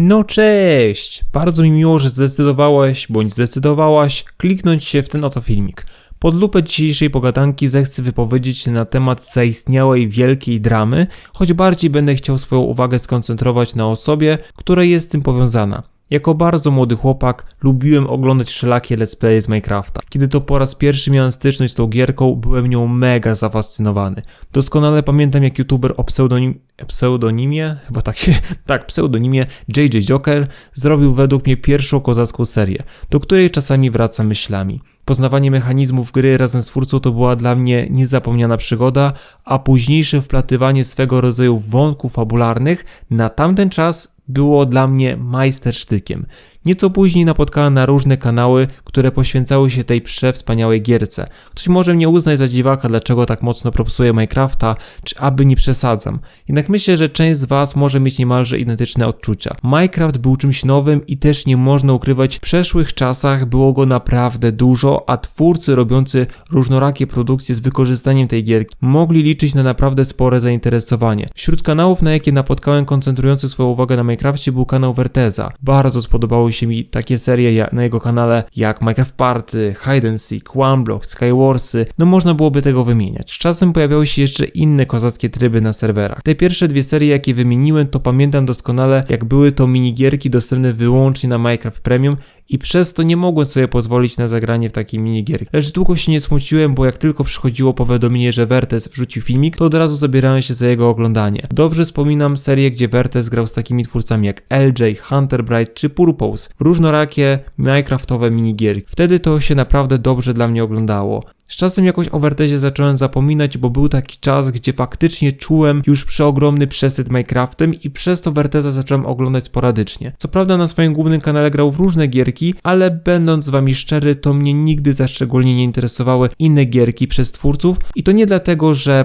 No cześć! Bardzo mi miło, że zdecydowałeś bądź zdecydowałaś kliknąć się w ten oto filmik. Pod lupę dzisiejszej pogadanki zechcę wypowiedzieć się na temat zaistniałej wielkiej dramy, choć bardziej będę chciał swoją uwagę skoncentrować na osobie, która jest z tym powiązana. Jako bardzo młody chłopak lubiłem oglądać wszelakie let's play z Minecrafta. Kiedy to po raz pierwszy miałem styczność z tą gierką, byłem nią mega zafascynowany. Doskonale pamiętam jak youtuber o pseudonim, pseudonimie, chyba tak się, tak, pseudonimie JJ Joker zrobił według mnie pierwszą kozacką serię, do której czasami wracam myślami. Poznawanie mechanizmów gry razem z twórcą to była dla mnie niezapomniana przygoda, a późniejsze wplatywanie swego rodzaju wątków fabularnych na tamten czas było dla mnie majstersztykiem. Nieco później napotkałem na różne kanały, które poświęcały się tej przewspaniałej gierce. Ktoś może mnie uznać za dziwaka, dlaczego tak mocno propsuję Minecrafta, czy aby nie przesadzam. Jednak myślę, że część z Was może mieć niemalże identyczne odczucia. Minecraft był czymś nowym i też nie można ukrywać, w przeszłych czasach było go naprawdę dużo, a twórcy robiący różnorakie produkcje z wykorzystaniem tej gierki mogli liczyć na naprawdę spore zainteresowanie. Wśród kanałów, na jakie napotkałem koncentrujący swoją uwagę na Minecrafcie był kanał Verteza. Bardzo spodobały się mi takie serie na jego kanale jak Minecraft Party, Hide and Seek, OneBlock, Skywarsy, no można byłoby tego wymieniać. Z czasem pojawiały się jeszcze inne kozackie tryby na serwerach. Te pierwsze dwie serie, jakie wymieniłem, to pamiętam doskonale, jak były to minigierki dostępne wyłącznie na Minecraft Premium i przez to nie mogłem sobie pozwolić na zagranie w takiej minigierki. Lecz długo się nie smuciłem, bo jak tylko przychodziło powiadomienie, że Vertes wrzucił filmik, to od razu zabierałem się za jego oglądanie. Dobrze wspominam serię, gdzie Vertes grał z takimi twórcami jak LJ, Hunter Bright czy Purpose różnorakie Minecraftowe minigierki. Wtedy to się naprawdę dobrze dla mnie oglądało. Z czasem jakoś o Vertezie zacząłem zapominać, bo był taki czas, gdzie faktycznie czułem już przeogromny przesyt Minecraftem i przez to Verteza zacząłem oglądać sporadycznie. Co prawda na swoim głównym kanale grał w różne gierki, ale będąc z wami szczery, to mnie nigdy za szczególnie nie interesowały inne gierki przez twórców i to nie dlatego, że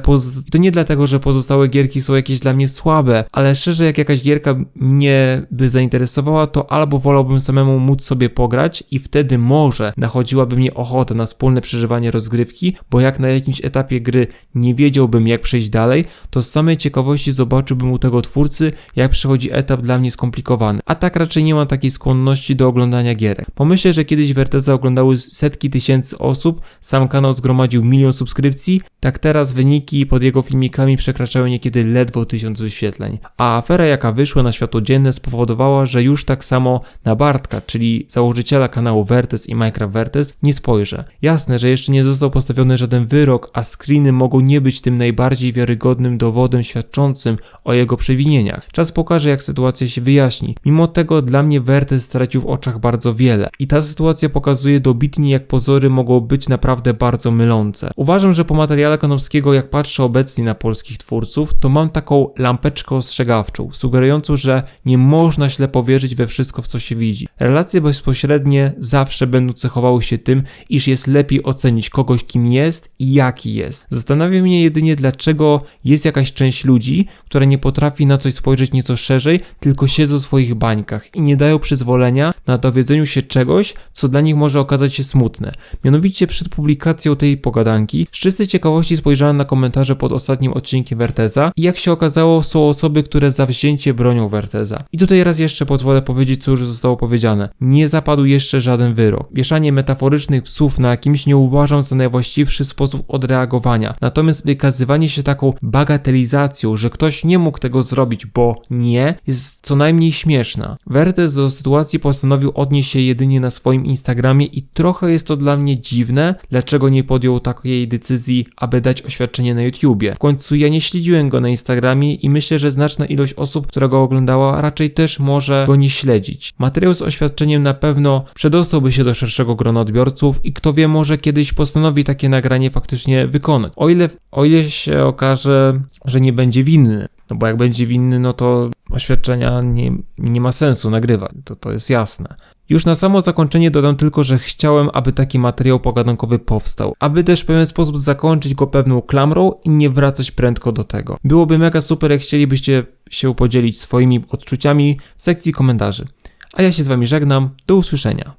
to nie dlatego, że pozostałe gierki są jakieś dla mnie słabe, ale szczerze jak jakaś gierka mnie by zainteresowała, to albo wolałbym samemu móc sobie pograć i wtedy może nachodziłaby mnie ochota na wspólne przeżywanie rozgrywki rozgrywki, bo jak na jakimś etapie gry nie wiedziałbym jak przejść dalej, to z samej ciekawości zobaczyłbym u tego twórcy, jak przechodzi etap dla mnie skomplikowany. A tak raczej nie mam takiej skłonności do oglądania gierek. Pomyślę, że kiedyś Verteza oglądały setki tysięcy osób, sam kanał zgromadził milion subskrypcji, tak teraz wyniki pod jego filmikami przekraczają niekiedy ledwo tysiąc wyświetleń. A afera jaka wyszła na światło dzienne spowodowała, że już tak samo na Bartka, czyli założyciela kanału Vertes i Minecraft Vertes, nie spojrzę. Jasne, że jeszcze nie został został postawiony żaden wyrok, a screeny mogą nie być tym najbardziej wiarygodnym dowodem świadczącym o jego przewinieniach. Czas pokaże, jak sytuacja się wyjaśni. Mimo tego dla mnie Vertes stracił w oczach bardzo wiele i ta sytuacja pokazuje dobitnie, jak pozory mogą być naprawdę bardzo mylące. Uważam, że po materiale Konopskiego, jak patrzę obecnie na polskich twórców, to mam taką lampeczkę ostrzegawczą, sugerującą, że nie można ślepo wierzyć we wszystko, w co się widzi. Relacje bezpośrednie zawsze będą cechowały się tym, iż jest lepiej ocenić kogo kogoś, kim jest i jaki jest. Zastanawia mnie jedynie, dlaczego jest jakaś część ludzi, która nie potrafi na coś spojrzeć nieco szerzej, tylko siedzą w swoich bańkach i nie dają przyzwolenia na dowiedzeniu się czegoś, co dla nich może okazać się smutne. Mianowicie przed publikacją tej pogadanki, z czystej ciekawości spojrzałem na komentarze pod ostatnim odcinkiem Werteza i jak się okazało, są osoby, które zawzięcie bronią Werteza. I tutaj raz jeszcze pozwolę powiedzieć, co już zostało powiedziane. Nie zapadł jeszcze żaden wyrok. Wieszanie metaforycznych psów na kimś nie uważam za najwłaściwszy sposób odreagowania. Natomiast wykazywanie się taką bagatelizacją, że ktoś nie mógł tego zrobić, bo nie, jest co najmniej śmieszna. Vertes do sytuacji postanowił odnieść się jedynie na swoim Instagramie i trochę jest to dla mnie dziwne, dlaczego nie podjął takiej decyzji, aby dać oświadczenie na YouTubie. W końcu ja nie śledziłem go na Instagramie i myślę, że znaczna ilość osób, która go oglądała, raczej też może go nie śledzić. Materiał z oświadczeniem na pewno przedostałby się do szerszego grona odbiorców i kto wie, może kiedyś postanowi postanowi takie nagranie faktycznie wykonać. O ile, o ile się okaże, że nie będzie winny. No bo jak będzie winny, no to oświadczenia nie, nie ma sensu nagrywać. To, to jest jasne. Już na samo zakończenie dodam tylko, że chciałem, aby taki materiał pogadankowy powstał, aby też w pewien sposób zakończyć go pewną klamrą i nie wracać prędko do tego. Byłoby mega super, jak chcielibyście się podzielić swoimi odczuciami w sekcji komentarzy. A ja się z wami żegnam, do usłyszenia.